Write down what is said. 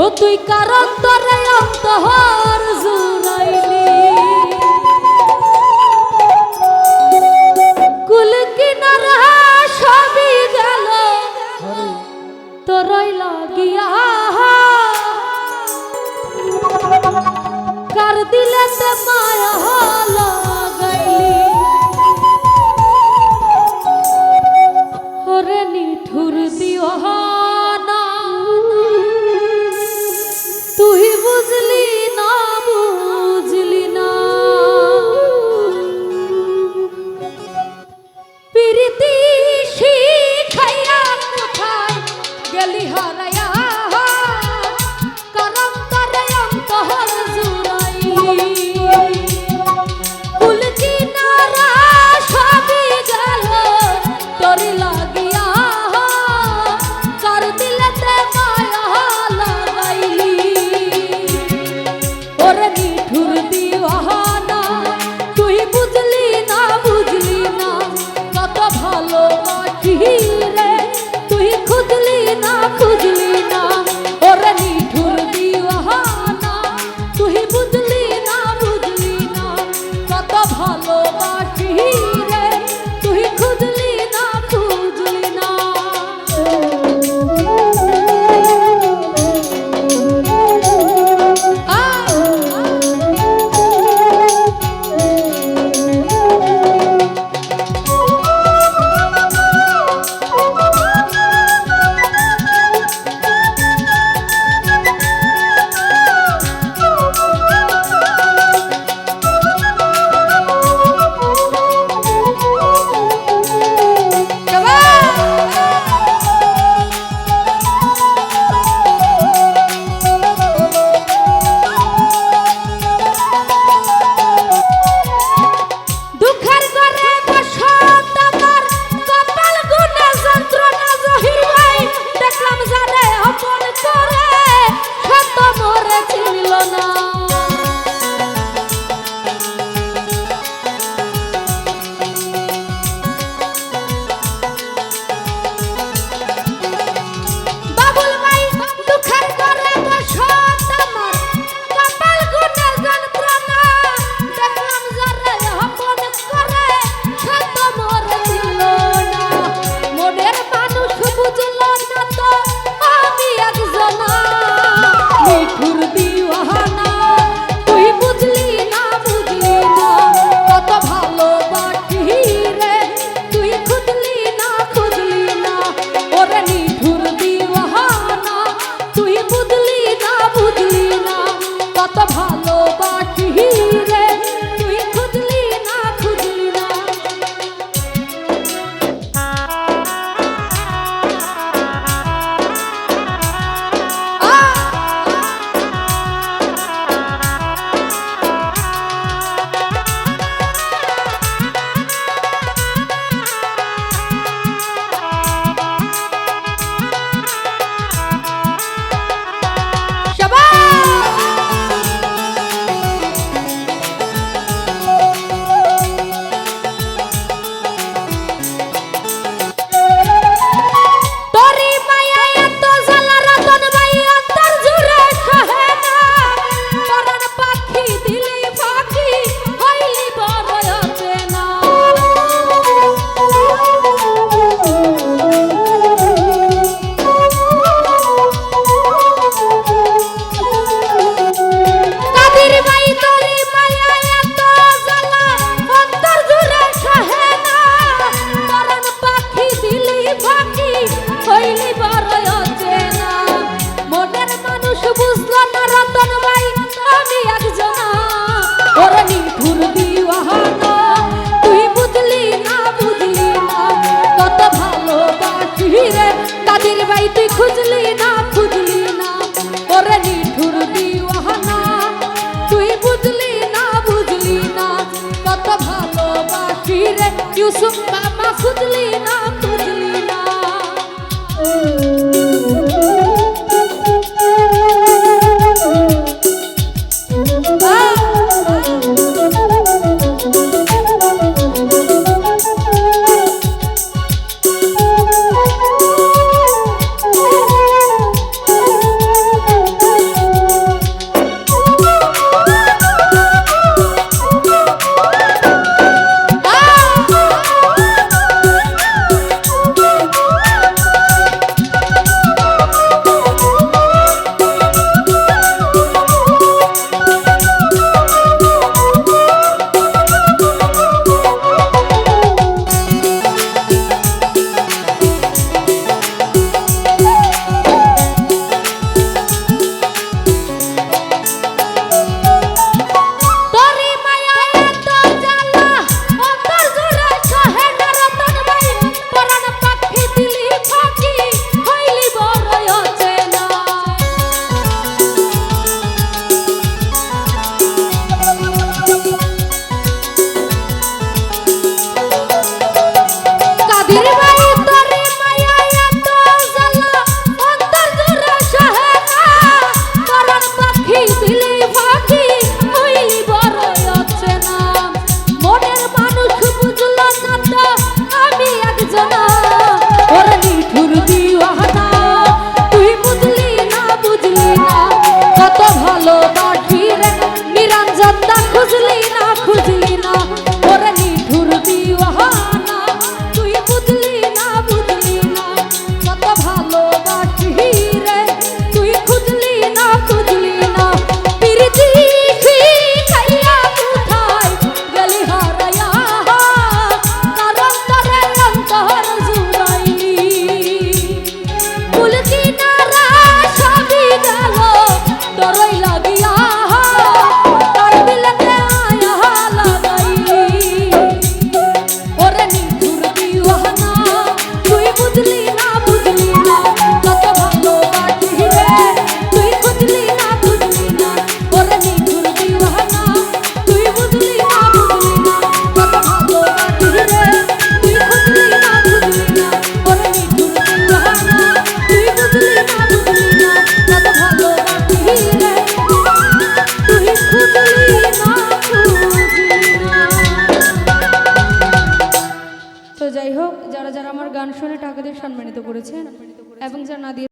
ও তুই কারণ তরে অন্তহর জুড়াইলি। কুল কিনারা সবই গেল, তোরই লাগিয়া। কার দিলেতে মায়া লাগাইলি? ওরে নিঠুর দিও Adilson Pablo.